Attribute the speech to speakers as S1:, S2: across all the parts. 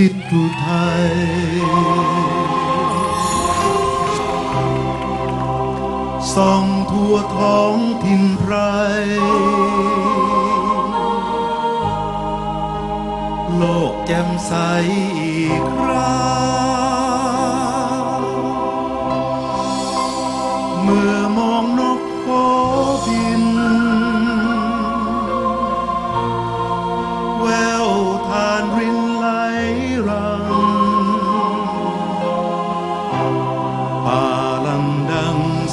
S1: ทิศอุทัยส่องทั่วท้องถิ่นไพร โลกแจ่มใสอีกครั้ง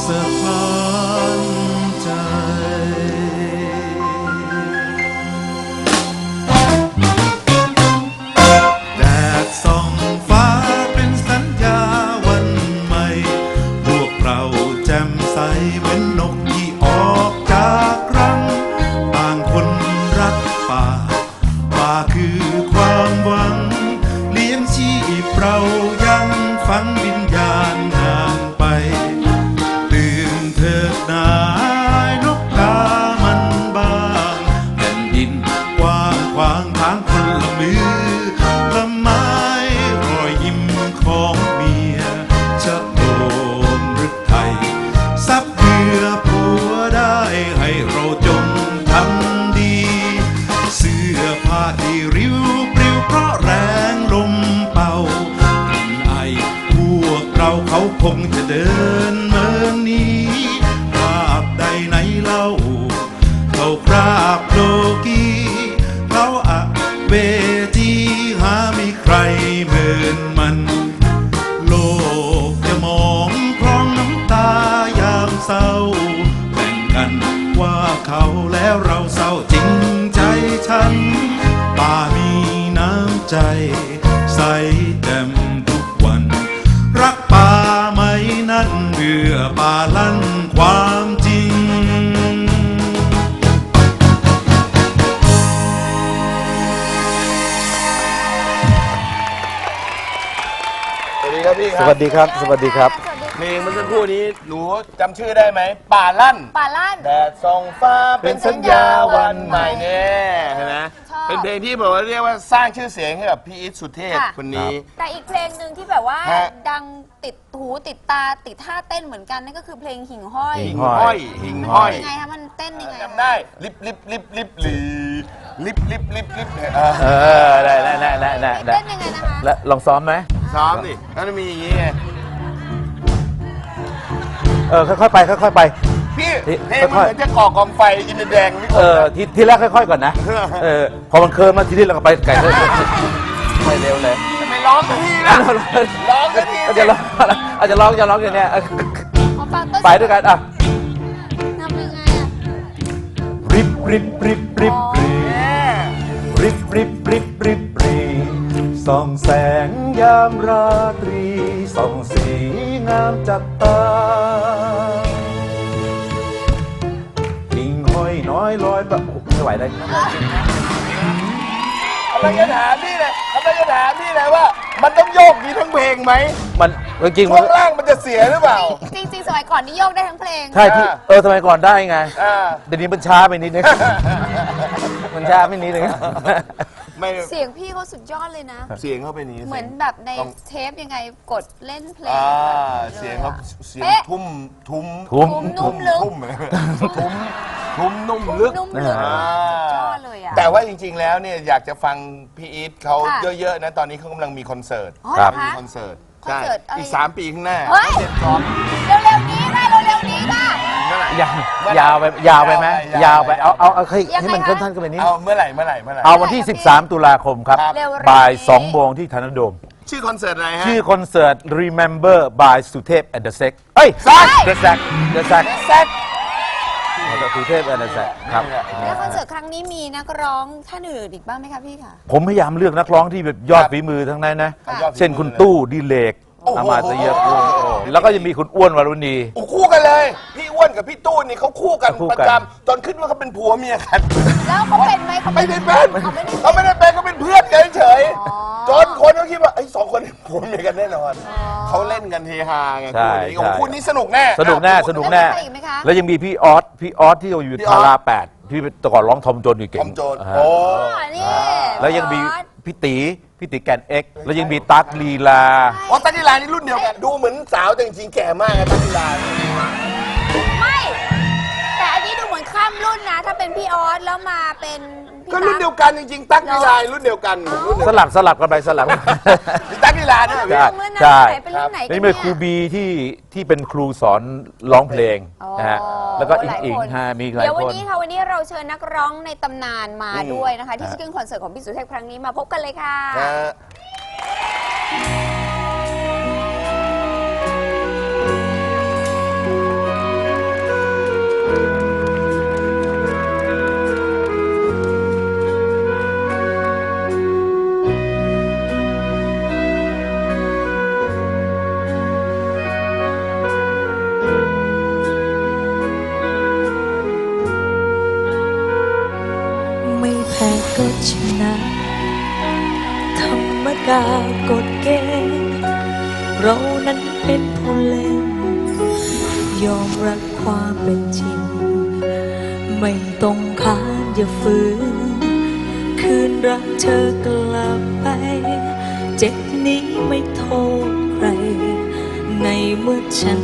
S1: ดัางขวางทางคนละมือละไม้รอยยิ้มของเมียชะโลมหรือไทยซับเบื่อผัวได้ให้เราจงทำดี เสื้อผ้าที่ริ้วปลิวเพราะแรงลมเป่ากลิ่นไอพวกเราเขาคงจะเดิน วัส
S2: ดีครับพี่ค
S3: ส
S2: รับ
S3: วัสดีครับ สวัสดีครับ
S2: เพลงเมื่อสักครู่นี้หนูจำชื่อได้ไหมป่าลั่น
S4: ป่าลั่น
S2: แดดส่องฟ้าเป็นสัญญาวันใหม่
S4: เป็นสัญญาวันใหม่
S2: เนี่ยเห็นไหม
S4: ชอบ
S2: เป็นเพลงที่บอกว่าเรียกว่าสร้างชื่อเสียงให้กับพี่อิทสุเทพ
S4: ค่ะ
S2: คนนี้
S4: แต่อีกเพลงหนึ่งที่แบบว่า
S2: ฮะ
S4: ดังติดหูติดตาติดท่าเต้นเหมือนกันนั่นก็คือเพลงหิ่งห้อย
S3: หิ่
S2: หิ่
S3: ง
S2: ง
S3: ห้อย
S2: ห้อยหิ่งห้อย
S4: ยังไงคะมันเต้นยังไง
S2: จำได้ลิบลิบลิบลิบลีลิบลิบลิบลิบเนี่ยเออ
S3: เออได้ได้ได้ได้ได้ได้
S4: เต้นยังไงนะคะ
S3: แล้วลองซ้อมไหม
S2: ซ้อมดิแล้วมันมีอย่างงี้ไง
S3: เออค่อยๆไปค่อยๆไป
S2: พี่
S3: นี่
S2: เพลงมัน
S3: ค่อยๆ
S2: เหมือนจะก่อกองไฟอินเดียแดงพี่ค
S3: เอนอทีทีแรกค่อยๆก่อนนะเออพอมันเคิร์มมาทีนี้เราก็ไปไกลเลยไปเร็วเลย
S2: ทำไมร้องกันทีนะร้องกันที
S3: อาจจะร้องอาจจะร้องจะร้องอย่างเนี้ยเออ
S4: ขอฟังต้น
S3: ไปด้วยกันอะ
S4: ทำยังไงอะ
S3: ริบริบริบริบริริบริบริบริบริ ส่องแสงยามราตรี ส่องสีงามจับตาหิ่งห้อยน้อยลอยแบบโอ้โหไม่ไหวเลย
S2: กำลังจะถามพี่เลยกำลังจะถามพี่เลยว่า มันต้องโยกดีทั้งเพลงไหม
S3: มันจริงๆ
S2: ช่
S3: มั
S2: วนงล่างมันจะเสียหรือเปล่า
S4: จริงๆ สมัยก่อนนี่โยกได้ทั้งเพลง
S3: ใช่พี่
S2: อ่า
S3: เออสมัยก่อนได้ไง
S2: อ่า
S3: เดี๋ยวนี้มันช้าไปนิดนึงมันช้าไปนิดนึง
S2: ไม่
S4: เสียงพี่เขาสุดยอดเลยนะ
S2: เสียงเขาเป็นอย่างนี้
S4: เหมือนแบบใน
S2: ต้อง
S4: เทปยังไงกดเล่นเพลง
S2: อ่า
S4: แบบ
S2: เสียงเขาเสียง
S4: เป๊ะ
S2: ทุ่มทุ้ม
S3: ทุ้ม
S4: นุ่มลึก
S2: ทุ่มทุ่มทุ่มนุ่มลึก
S4: นุ่มลึก
S2: อ่า
S4: สุดยอดเลยอะ
S2: แต่ว่าจริง ๆ แล้วเนี่ยอยากจะฟังพี่อีทเขา
S4: ค่ะ
S2: เยอะ ๆ นะ ตอนนี้เขากำลังมีคอนเสิร์ต
S4: อ๋อ
S3: ครับ
S4: เหรอ
S2: มี
S4: คะ
S2: คอนเสิร์ต
S4: คอน
S2: ใช่
S4: เสิร์ตอะไร
S2: อีกสามปีข้างหน้า
S4: เฮ้ย
S2: เจ็ดซ้อม
S3: ยาวยาวไปยาวไปไหมยาวไปเอาเอาเอาให้
S4: ยังไง
S3: ให้มัน
S4: คะ
S3: ขั้นๆกันไปนิด
S2: เอาเมื่อไหร่เมื่อไหร่เมื่อไหร่
S3: เอาวันที่ 13 ตุลาคมครับ
S2: ครับ
S4: เร็วๆ
S3: บ่าย
S4: นี้
S3: 2โมงที่ธนโดม
S2: ชื่อคอนเสิร์ตอะไรฮะ
S3: ชื่อคอนเสิร์ต Remember by สุเทพ and the Sex เอ้ย
S2: Sack
S3: The Sack The Sack
S2: แซก
S3: สุเทพ and the Sack ครับ
S4: แล้วคอนเสิร์ตครั้งนี้มีนักร้องท่านอื่นอีกบ้างไหมคะพี่คะ
S3: ผมพยายามเลือกนักร้องที่แบบยอดฝีมือทั้งนั้นนะ
S4: ค่ะ
S2: ยอดฝีมือ
S3: เช่นคุณตู้ดิเลก
S2: โอ้โห
S3: อามาตยพงศ์โอ้แล้วก็ยังมีคุณอ้วนวรุณี
S2: โอ้คู่กันเลย พี่อ้วนกับพี่ตู้นี่เขาคู่กัน
S3: คู่
S2: ประ
S3: กัน
S2: จำจนขึ้นว่าเขาเป็นผัวเมียกัน
S4: แล้วเขาเป็นไหมเขา
S2: ไม่ได้เป็น
S4: เขาไม่ได้
S2: เขาไม่ได้เป็นเขาเป็นเพื่อนกันเฉย
S4: อ๋อ
S2: จนคนเขาคิดว่าไอ้สองคนนี้ผัวเมียกันแน่นอนเขาเล่นกันเฮฮาไง
S3: ใช่
S2: คู่นี้โอ้
S3: ใช่
S2: คู่นี้สนุกแน่
S3: สนุกแน่
S2: อะ
S3: สนุกแน่
S4: แล้วมีใครอีกไหมคะ
S3: แล้วยังมีพี่ออสพี่ออสที่อยู่
S2: พี่ออส
S3: ทาราแปดพี่แต่ก่อนร้องทอมโจนอยู่เก่
S2: ท
S3: ง
S2: อมโจน
S3: อ่า
S2: โอ้
S4: อ๋อนี่
S3: แล้วยังมีพี่ตีพี่ตีแกนเอ็กซ์แล้วยังมีตั๊กลีลา
S2: อ๋อตั๊กกีฬานี่รุ่นเดียวกัน ดูเหมือนสาวแต่จริงๆแก่มากนะตั๊กกีฬา
S4: ถ้าเป็นพี่ออสแล้วมาเป็นพี่
S2: ก็รุ่นเดียวกันจริงๆ ตั๊กกีฬารุ่นเดียวกันรุ่นเดียว
S3: ส
S2: กัน
S3: ลับสลับกันไปสลับกัน
S2: มีตั๊กกีฬาด้วยเหรอพี่
S3: ใช่
S4: เมื่อนั้น
S3: ใช่
S4: ไหนเป็นรุ่นไหนกัน
S3: นี่
S4: เนี่
S3: เป็นครู
S4: ย
S3: บีที่ที่เป็นครูสอนร้องเพลง
S4: อ๋อ
S3: นะฮะแล้วก็อิ
S4: ห
S3: ง
S4: ลาย
S3: อิง
S4: คน
S3: ฮะมีหลาย
S4: เดี๋ยววัน
S3: คน
S4: นี้ค่ะวันนี้เราเชิญนักร้องในตำนานมาด้วยนะคะ ที่ชิคเก้นคอนเสิร์ตของพี่สุเทพครั้งนี้มาพบกันเลยค่ะ
S2: นะฮะ
S5: ชนะธรรมดากฎเกณฑ์เรานั้นเป็นผู้เล่น ยอมรับความเป็นจริง ไม่ต้องค้านอย่าฝืน คืนรักเธอกลับไป เจ็บนี้ไม่โทษใคร ในเมื่อฉัน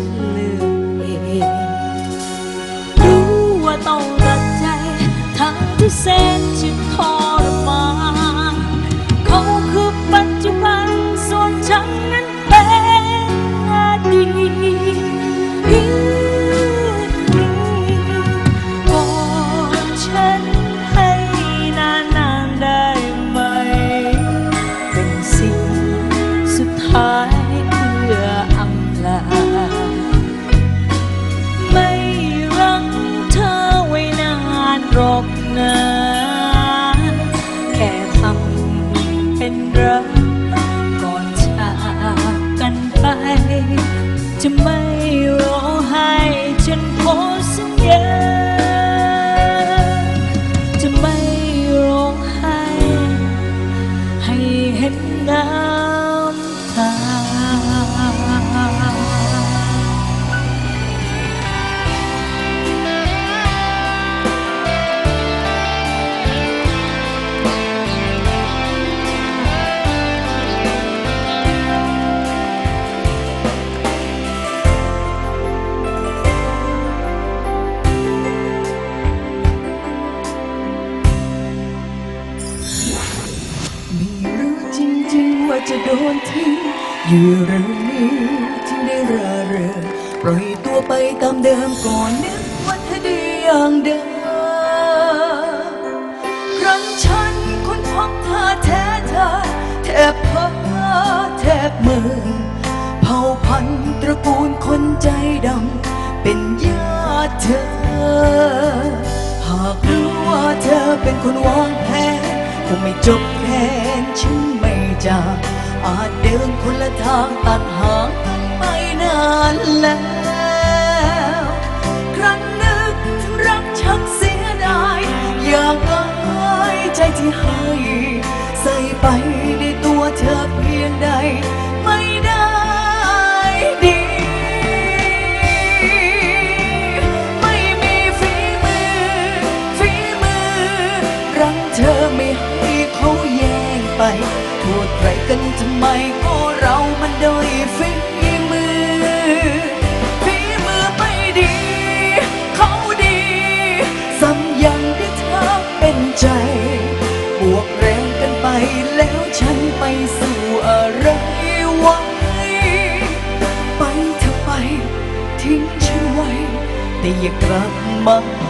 S5: อยู่เรื่องนี้จึงได้ระเริงปล่อยตัวไปตามเดิมก่อนนึกว่าเธอดีอย่างเดิมครั้งฉันค้นพบเธอแท้เธอแทบเพ้อแทบมือเผ่าพันธุ์ตระกูลคนใจดำเป็นญาติเธอ หากรู้ว่าเธอเป็นคนวางแผนคงไม่จบแค่ฉันไม่จาก อาจเดินคนละทางตัดหางกันไปนานแล้วครั้งนึกรักชักเสียดายอยากอายใจที่ให้ ใส่ไปในตัวเธอเพียงใด อย่ากลับมา